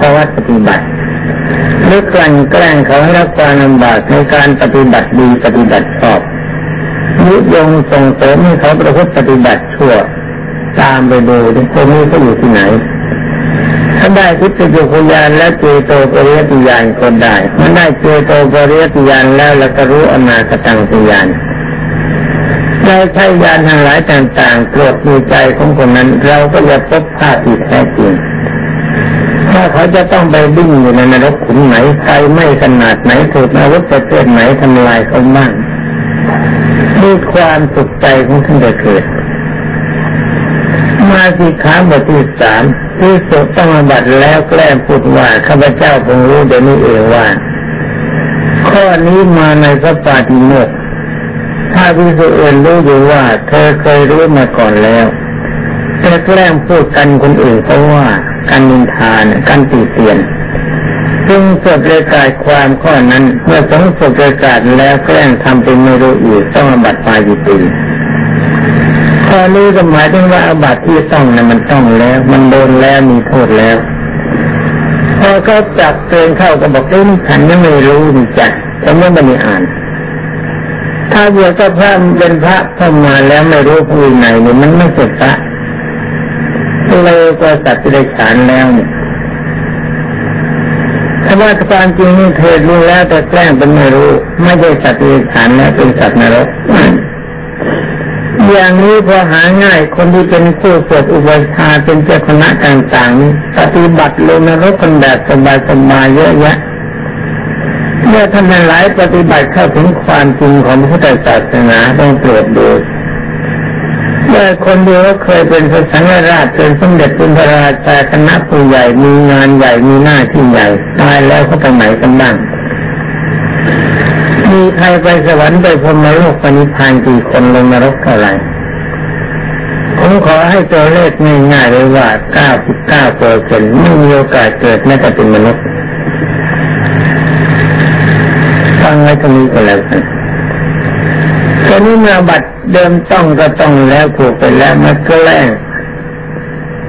ข้อวัดปฏิบัติหรือกลั่นแกล้งเขาให้รับความลำบากในการปฏิบัติดีปฏิบัติชอบยุยงส่งเสริมให้เขาประพฤติปฏิบัติชั่ว ตามไปดูที่คนนี้เขาอยู่ที่ไหน ถ้าได้ทิฏฐิุยานและเจโตปริยติยานก็ได้มันได้เจโตปริยติยานแล้วเราก็รู้อนาคตังติยานได้ใช้ยานทั้งหลายต่างๆตรวจดูใจของคนนั้น เราก็จะพบภาพที่แท้จริง ถ้าเขาจะต้องไปดิ้งอยู่ในนรกขุมไหนไฟไม่ขนาดไหนถูกอาวุธประเภทไหนทำลายเขาบ้างด้วยความสุขใจของท่านจะเกิด มาสิขาบทที่สามที่สุดต้องบัตรแล้วแกล้งพูดว่าข้าพเจ้าคงรู้เดี๋ยวนี้เองว่า ข้อนี้มาในพระปาฏิโมกข์ถ้าพิสุเอื่นรู้อยู่ว่า เธอเคยรู้มาก่อนแล้วแต่แกล้งพูดกันคนอื่นเพราะว่า การนินทานการตีเตียนจึงสดเลยกายความข้อนั้น เมื่อสงสดเลยกาดแล้วแกล้งทำเป็นไม่รู้อีกต้องอบัตปาจิตีข้อนี้ก็หมายถึงว่าอาบัติที่ต้องนะมันต้องแล้ว มันโดนแล้วมีโทษแล้ว พอเขาจับเตือนเข้าก็บอกเอ้ยฉันยังไม่รู้นี่จ้ะฉันยังไม่ได้อ่าน ถ้าเบื่อก็พระเป็นพระเข้ามาแล้วไม่รู้ผู้ไหนเนี่ยมันไม่เสร็จพระ เลยก็สัตว์ที่ได้ฉานแล้วเนี่ยถ้าว่าความจริงนี่เธอรู้แล้วแต่แกล้งเป็นไม่รู้ ไม่ใช่สัตว์ที่ได้ฉานแล้วเป็นสัตว์นรกอย่างนี้พอหาง่ายคนที่เป็นผู้สวดอุปชาเป็นเจ้าคณะต่างๆปฏิบัติลงนรกคนแบบสบายๆเยอะแยะเมื่อท่านหลายปฏิบัติเข้าถึงความจริงของพระพุทธศาสนาต้องตรวจดู เมื่อคนเดียวเคยเป็นพระสังฆราชเป็นสมเด็จพระราชาคณะผู้ใหญ่มีงานใหญ่มีหน้าที่ใหญ่ตายแล้วเขาไปไหนกันบ้างมีใครไปสวรรค์ไปพรมโลกปณิพานกี่คนลงนรกเท่าไหร่ผมขอให้ตัวเลขง่ายๆเลยว่า99เปอร์เซ็นต์ไม่มีโอกาสเกิดแม้แต่เป็นมนุษย์ฟังไว้ตรงนี้ก็แล้วกัน นนี้เมื่อบัตรเดิมต้องก็ต้องแล้วถูกไปแล้วมันแกล้ง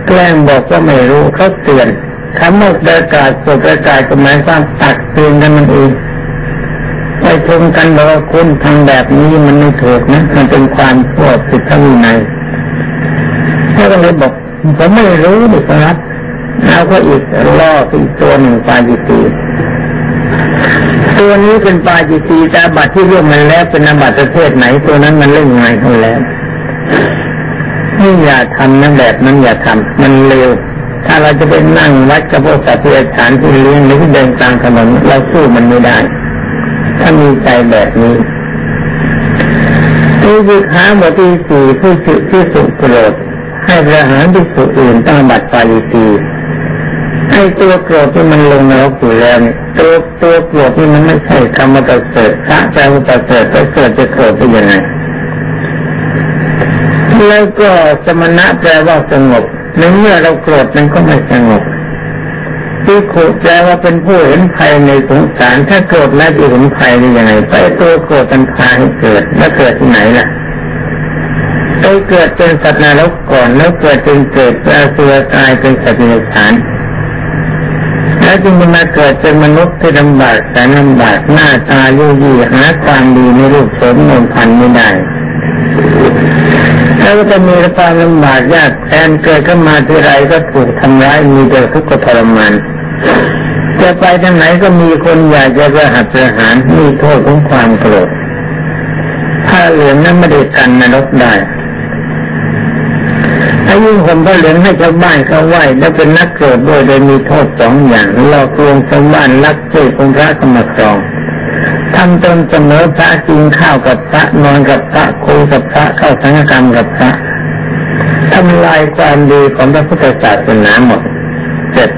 แกล้งบอกว่าไม่รู้เขาเตือนคำว่าประกาศประกาศก็หมายความตักเตือนกันมันเองไปชมกันบอกว่าคุณทำแบบนี้มันไม่ถูกนะมันเป็นความชั่วผิดธรรมในถ้าก็เลยบอกผมไม่รู้นี่ครับแล้วก็อีกล่ออีกตัวหนึ่งปาจิตี ตัวนี้เป็นปาจิตีต่บัตที่เรื่องมันแล้วเป็นอาบัตประเภทไหนตัวนั้นมันเล่นงานเขาแล้วนี่อย่าทำนะแบบนั้นอย่าทำมันเร็ว ถ้าเราจะไปนั่งวัดกับพวกสัตว์ที่ฐานที่เลี้ยงหรือที่เดินกลางถนนเราสู้มันไม่ได้ ถ้ามีใจแบบนี้ที่วิคาบทที่สี่ผู้สุที่สุโกรธให้ประหารที่สุอื่นตั้งบัตรปาลิตี ให้ตัวโกรธที่มันลงนรกอยู่แล้วเนี่ยตัวตัวโกรธที่มันไม่ใช่คำว่าประเสริฐพระแปลว่าประเสริฐประเสริฐจะโกรธได้ยังไงแล้วก็สมณะแปลว่าสงบในเมื่อเราโกรธมันก็ไม่สงบที่ขุแปลว่าเป็นผู้เห็นภัยในสงสาร ถ้าโกรธแล้วจะเห็นภัยได้ยังไงไปตัวโกรธมันพาให้เกิดแล้วเกิดที่ไหนล่ะไปเกิดเป็นสัตว์นรกก่อนแล้วเกิดเป็นเกิดแปลเสือตายเป็นสัตว์ในฐาน แล้วจึงมาเกิดเป็นมนุษย์ที่ลำบากแต่ลำบากหน้าตายุ่ยี่หาความดีในรูปสมนนพันไม่ได้แล้วก็จะมีความลำบากยากแทนเกิดขึ้นมาที่ไรก็ถูกทำร้ายมีแต่ทุกข์ทรมานจะไปทางไหนก็มีคนอยากจะประหัตประหารมีโทษของความโกรธถ้าเหลืองนั้นไม่ได้กันนรกได้ ถ้ายิ่งผมก็เหลืองให้ชาวบ้านเขาไหวแล้วเป็นนักโกรธด้วยโดยมีโทษสองอย่างหลอกลวงชาวบ้านลักเจ้ของพระกรรมครองทำตนเสมอพระกินข้าวกับพระนอนกับพระคุยกับพระเข้าสังฆกรรมกับพระทำลายความดีของพระพุทธศาสนาหมดเสร็จ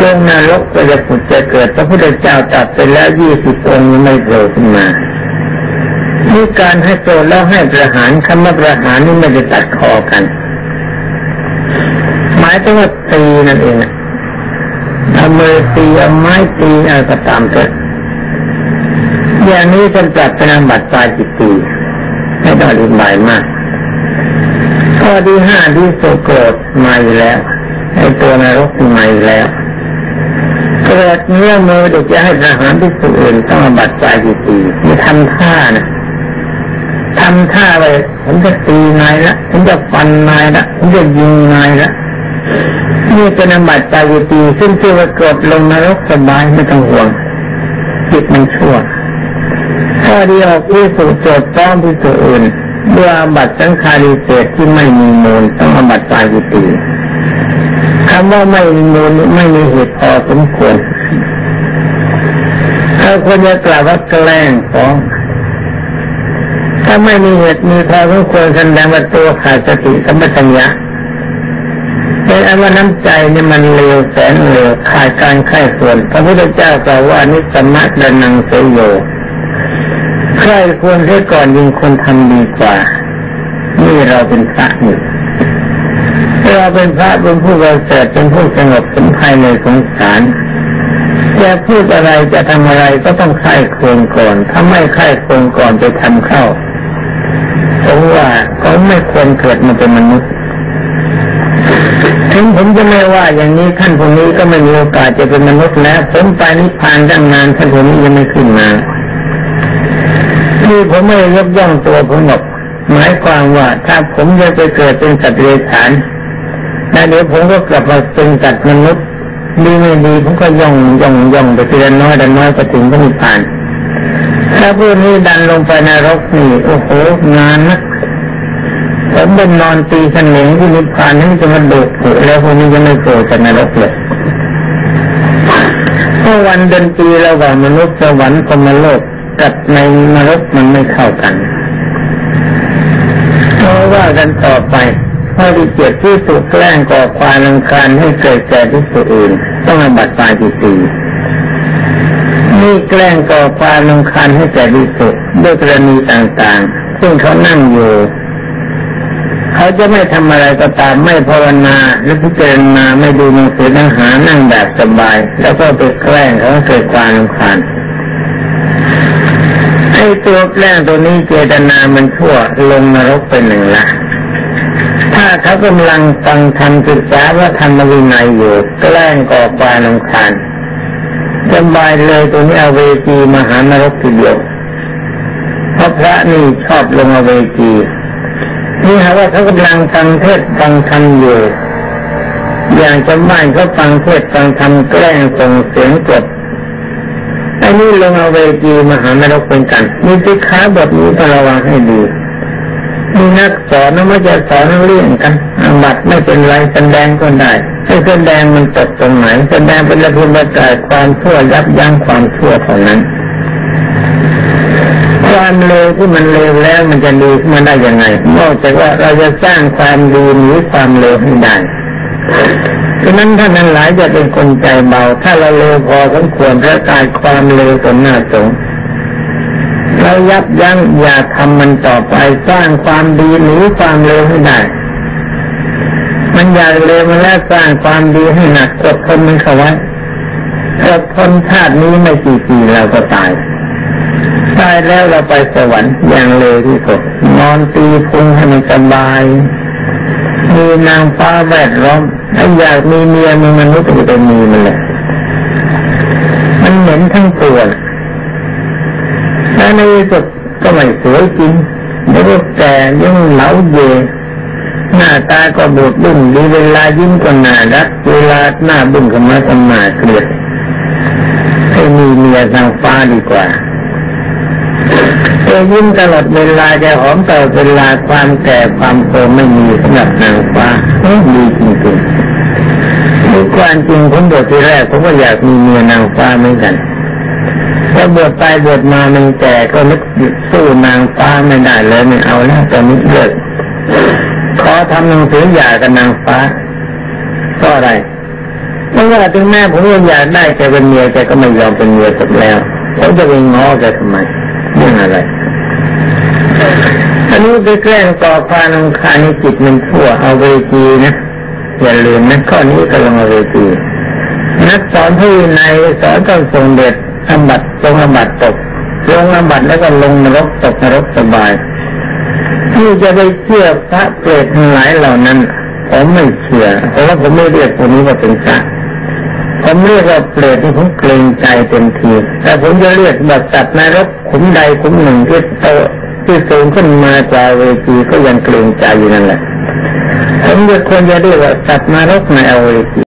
ลงนรกก็จะผุดจะเกิดพระพุทธเจ้าตัดไปแล้วยี่สิบองค์ไม่โผล่ขึ้นมา นี่การให้โจรแล้วให้ประหารคำว่าประหารนี่ไม่ได้ตัดคอกัน หมายถึงว่าตีนั่นเองเอามือตีเอาไม้ตีอะไรก็ตามเถอะอย่างนี้เป็นจัดเป็นอาบัติปาจิตตีไม่ต้องอธิบายมากข้อที่ห้าที่โสโกรธมาอยู่แล้วไอ้ตัวนรกมาอยู่แล้วเกิดเนื้อมือเด็กจะให้ทหารที่สุอื่นต้องบัดปลายกี่ปีมีทำท่านะ ทำท่าไปผมจะตีนายละผมจะฟันนายละผมจะยิงนายละนี่เป็นอบัติปายิตีซึ่งชื่อว่าเกิดลงนรกสบายไม่ต้องห่วงจิตมันชั่วข้อเดียวพิสูจโจทย์ต้องพิสูจอื่นด้วยอบัติสังคาริเศษที่ไม่มีมูลต้องอบัติปายิตีคำว่าไม่มีมูลไม่มีเหตุพอสมควรถ้าคนจะกล่าวว่าแกล้งฟ้อง ถ้าไม่มีเหตุมีพอสมควรแสดงว่าตัวขาดสติสัมปชัญญะเป็นอันว่าน้ำใจนี่มันเลวแสนเลวขาดการไข้ส่วน พระพุทธเจ้ากล่าวว่านิสมัดนังเสยโยใครควรให้ก่อนยิงคนทำดีกว่า นี่เราเป็นพระนี่เราเป็นพระเป็นผู้ประเสริฐเป็นผู้สงบสมภายในสงสารจะพูดอะไรจะทำอะไรก็ต้องไข้ควรก่อน ถ้าไม่ไข้ควรก่อนจะทำเข้า ผมว่าเขาไม่ควรเกิดมาเป็นมนุษย์ ถึงผมจะไม่ว่าอย่างนี้ท่านพวกนี้ก็ไม่มีโอกาสจะเป็นมนุษย์แล้ว ผมไปนิพพานตั้งนานท่านพวกนี้ยังไม่ขึ้นมาที่ผมไม่ยกย่องตัวผมหรอกหมายความว่าถ้าผมจะไปเกิดเป็นสัตว์เดรัจฉานแล้วเดี๋ยวผมก็กลับมาเป็นสัตว์มนุษย์ดีไม่ดีผมก็ย่องย่องย่องไปทีละน้อยละน้อยไปถึงก็มีผ่าน ถ้าพวกนี้ดันลงไปนรกนี่โอ้โหงานนะผมเป็นนอนตีขนงที่นิพพานนี่จะมาดุแล้วพวกนี้ยังไม่โผล่จากนรกเลยเพราะวันเดือนปีระหว่างมนุษย์สวรรค์พมโลกกับในนรกมันไม่เข้ากันเพราะว่ากันต่อไปข้อที่เจ็ดที่สุแกล้งก่อความรังคาญให้เกิดแก่ที่สุอื่น ต้องอบัตตายที่สี่ นี่แกล้งก่อความรังคาญให้แก่ที่สุด้วยกรณีต่างๆ ซึ่งเขานั่งอยู่เขาจะไม่ทำอะไรก็ตามไม่ภาวนาหรือพิจารณาไม่ดูหนังสือหนังหานั่งแบบสบาย แล้วก็ไปแกล้งเขาเกิดความรำคาญไอ้ตัวแกล้งตัวนี้เจตนามันชั่วลงนรกเป็นหนึ่งละถ้าเขากำลังฟังธรรมศึกษาว่าธรรมวินัยอยู่แกล้งก่อความรำคาญ สบายเลยตัวนี้อาเวจีมหานรกทีเดียวเพราะพระนี่ชอบลงอเวจีนี่หาว่าเขากำลังฟังเทศฟังธรรมอยู่อย่างชาวบ้านเขาฟังเทศฟังธรรมแกล้งส่งเสียงกดอันนี้ลงอาเวจีมหานรกเป็นกันมีสิค้าบทนี้ต้องระวังให้ดีมีนักสอนนไม่จะสอนเรื่องกันอาบัตไม่เป็นไรแสดงก็ได้ แสดงมันตกตรงไหนแสดงเป็นระพุประกาศความชั่วยับยั้งความชั่วเท่านั้น ความเลวที่มันเลวแล้วมันจะดีมันได้ยังไง นอกจากว่าเราจะสร้างความดีหรือความเลวให้ได้ฉะนั้นท่านนั้นหลายจะเป็นคนใจเบา ถ้าเราเลวพอสมควรประกาศความเลวตนหน้าสงเรายับยั้งอย่าทำมันต่อไปสร้างความดีหนีความเลวให้ได้ มันอยากเลวมาแล้วสร้างความดีให้หนักกดทนมันเข้าไว้อดทนชาตินี้ไม่กี่ปีเราก็ตาย ตายแล้วเราไปสวรรค์อย่างเร็วที่สุดนอนตีพุงให้มันสบาย มีนางฟ้าแวดล้อมถ้อยากมีเมียมีมนุษย์จะไปมีมันเลยมันเหม็นทั้งตัวแล้วในสุดก็ไม่สวยจริงแล้วก็แก่ยังเหลาเย หน้าตาก็บูดบึ้งดีเวลายิ้มก็น่ารักเวลาหน้าบึ้งก็มาสมาเกลียดให้มีเมียนางฟ้าดีกว่าจะยิ้มตลอดเวลาจะหอมตลอดเวลาความแก่ความโตไม่มีสำหรับนางฟ้าไม่มีจริงๆในความจริงผมบวชที่แรกผมก็อยากมีเมียนางฟ้าเหมือนกันพอบวชไปบวชมามันแก่ก็นึกสู้นางฟ้าไม่ได้เลยไม่เอาแล้วตอนนี้เลิก ขอทำหนังสือหย่ากับนางฟ้าก็อะไรเพราะว่าถึงแม่ผมยังอยากได้แต่เป็นเมียแกก็ไม่ยอมเป็นเมียสักแล้วเขาจะไปง้อแกทำไมเรื่องอะไรอันนี้ไปแกล้งก่อความรำคาญในจิตมันชั่วเอาเวจีนะอย่าลืมนะข้อนี้ก็ลงเอาเวจีนักสอนที่ในสอนต้องทรงเด็ดอบัตลงอบัตตกลงอบัตแล้วก็ลงนรกตกนรกสบาย ที่จะไปเชื่อพระเปรตทั้งหลายเหล่านั้น ผมไม่เชื่อ เพราะว่าผมไม่เรียกคนนี้ว่าเป็นพระผมผมเรียกว่าเปรตที่ผมเกรงใจเต็มทีแต่ผมจะเรียกแบบตัดนรกขุมใดขุมหนึ่งที่โตที่สูงขึ้นมากว่าเวทีก็ยังเกรงใจอยู่นั่นแหละผมจะควรจะเรียกว่าตัดนรกในอเวจี